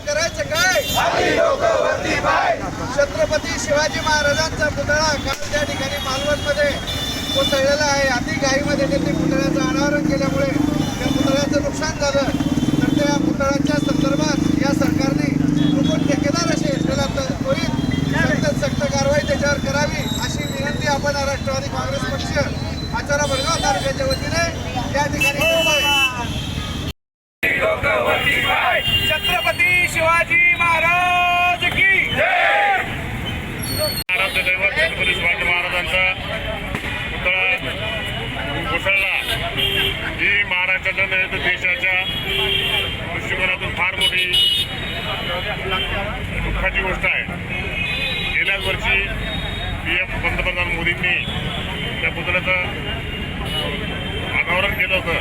करायचं काय? छत्रपती शिवाजी महाराजांचा पुतळा काल त्या ठिकाणी मालवणमध्ये कोसळलेला आहे. अति घाईमध्ये त्यांनी पुतळ्याचं अनावरण केल्यामुळे त्या पुतळ्याचं नुकसान झालं. तर त्या पुतळ्याच्या संदर्भात या सरकारने कोण ठेकेदार असेल त्याला त्वरित सक्त सक्त कारवाई त्याच्यावर करावी अशी विनंती आपण राष्ट्रवादी काँग्रेस पक्ष आचारा भडगाव तालुक्याच्या वतीने या ठिकाणी ही महाराष्ट्राच्या नव्हे तर देशाच्या दृष्टिकोनातून फार मोठी दुःखाची गोष्ट आहे. गेल्याच वर्षी पी एफ पंतप्रधान मोदींनी त्या पुतळ्याचं अनावरण केलं होतं.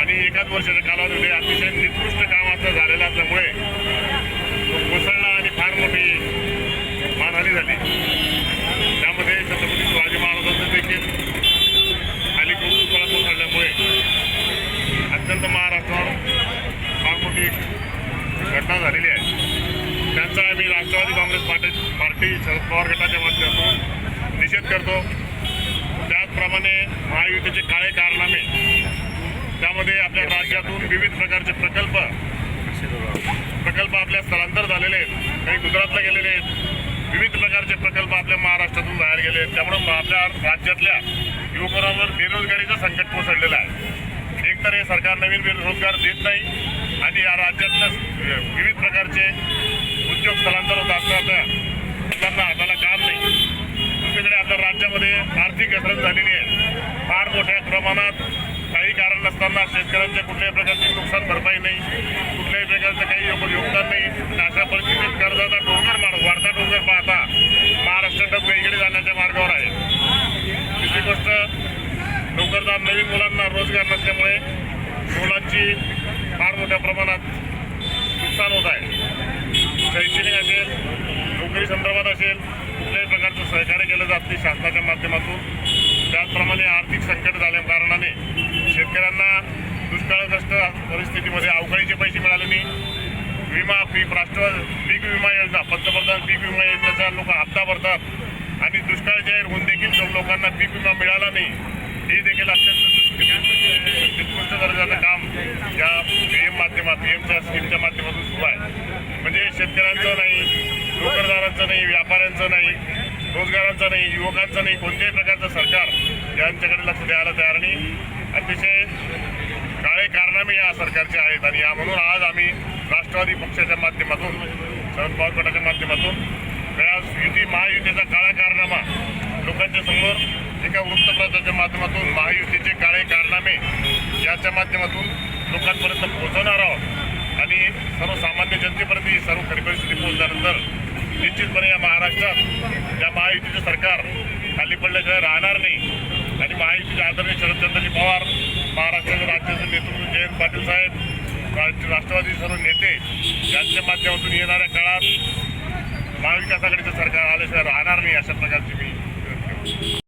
आणि एकाच वर्षाच्या कालावधीमध्ये म्हणजे अतिशय निकृष्ट काम आता झालेलं असल्यामुळे तो कोसळला आणि फार मोठी मानहानी झाली त्यामध्ये छत्रपती शिवाजी महाराजांचं देखील खाली पुतळा कोसळल्यामुळे अत्यंत महाराष्ट्रावर फार मोठी घटना झालेली आहे. त्यांचा आम्ही राष्ट्रवादी काँग्रेस पार्टी पार्टी शरद पवार गटाच्या माध्यमातून निषेध करतो. त्याचप्रमाणे महायुतीचे काळे कारनामे त्यामध्ये आपल्या राज्यातून विविध प्रकारचे प्रकल्प प्रकल्प आपल्या स्थलांतर झालेले आहेत. काही गुजरातला गेलेले आहेत. विविध प्रकारचे प्रकल्प आपल्या महाराष्ट्रातून बाहेर गेले आहेत. त्यामुळं आपल्या राज्यातल्या युवकांवर बेरोजगारीचं संकट कोसळलेलं आहे. एकतर हे सरकार नवीन बेरोजगार देत नाही आणि या राज्यातलं विविध प्रकारचे उद्योग स्थलांतर होत असताना मुलांना हाताला काम नाही. दुसरीकडे आता राज्यामध्ये आर्थिक घसरण झालेली आहे. फार मोठ्या प्रमाणात काही कारण नसताना शेतकऱ्यांच्या कुठल्याही प्रकारची नुकसान भरपाई नाही. कुठल्याही प्रकारचं काही योगदान नाही. अशा परिस्थितीत कर्जाचा डोंगर मार वाढता डोंगर पाहता महाराष्ट्र डब इकडे जाण्याच्या मार्गावर आहे. दुसरी गोष्ट नोकरदार नवीन मुलांना रोजगार नसल्यामुळे मुलांची फार मोठ्या प्रमाणात नुकसान होत आहे. शैक्षणिक असेल नोकरी संदर्भात असेल कुठल्याही प्रकारचं सहकार्य केलं जात नाही शासनाच्या माध्यमातून. त्याचप्रमाणे आर्थिक संकट झाल्या कारणाने शेतकऱ्यांना दुष्काळग्रस्त परिस्थितीमध्ये अवकाळीचे पैसे मिळाले नाही. विमा पीक राष्ट्रवाद पीक विमा योजना पंतप्रधान पीक विमा योजनेचा लोक हप्ता भरतात आणि दुष्काळ जाहीर होऊन देखील जो लोकांना पीक विमा मिळाला नाही हे देखील अत्यंत उत्कृष्ट दर्जाचं काम या पी पी एमच्या स्कीमच्या माध्यमातून सुरू आहे. म्हणजे शेतकऱ्यांचं नाही नोकरदारांचं नाही व्यापाऱ्यांचं नाही रोजगारांचं नाही युवकांचं नाही कोणत्याही प्रकारचं सरकार यांच्याकडे लक्ष द्यायला तयार नाही. अतिशय काळे कारनामे या सरकारचे आहेत आणि या म्हणून आज आम्ही राष्ट्रवादी पक्षाच्या माध्यमातून शरद पवार गटाच्या माध्यमातून या युती महायुतीचा काळा कारनामा लोकांच्या समोर एका वृत्तपत्राच्या माध्यमातून महायुतीचे काळे कारनामे याच्या माध्यमातून लोकांपर्यंत पोहोचवणार आहोत. आणि सर्वसामान्य जनतेपर्यंत ही सर्व खरी परिस्थिती पोहोचल्यानंतर निश्चितपणे या महाराष्ट्रात या महायुतीचं सरकार खाली पडल्याशिवाय राहणार नाही. आणि महायुतीचे आदरणीय शरदचंद्रजी पवार महाराष्ट्राचे राज्याचे नेतृत्व जयंत पाटील साहेब राष्ट्रवादी सर्व नेते यांच्या माध्यमातून येणाऱ्या काळात महाविकास आघाडीचं सरकार आल्याशिवाय राहणार नाही अशा प्रकारची मी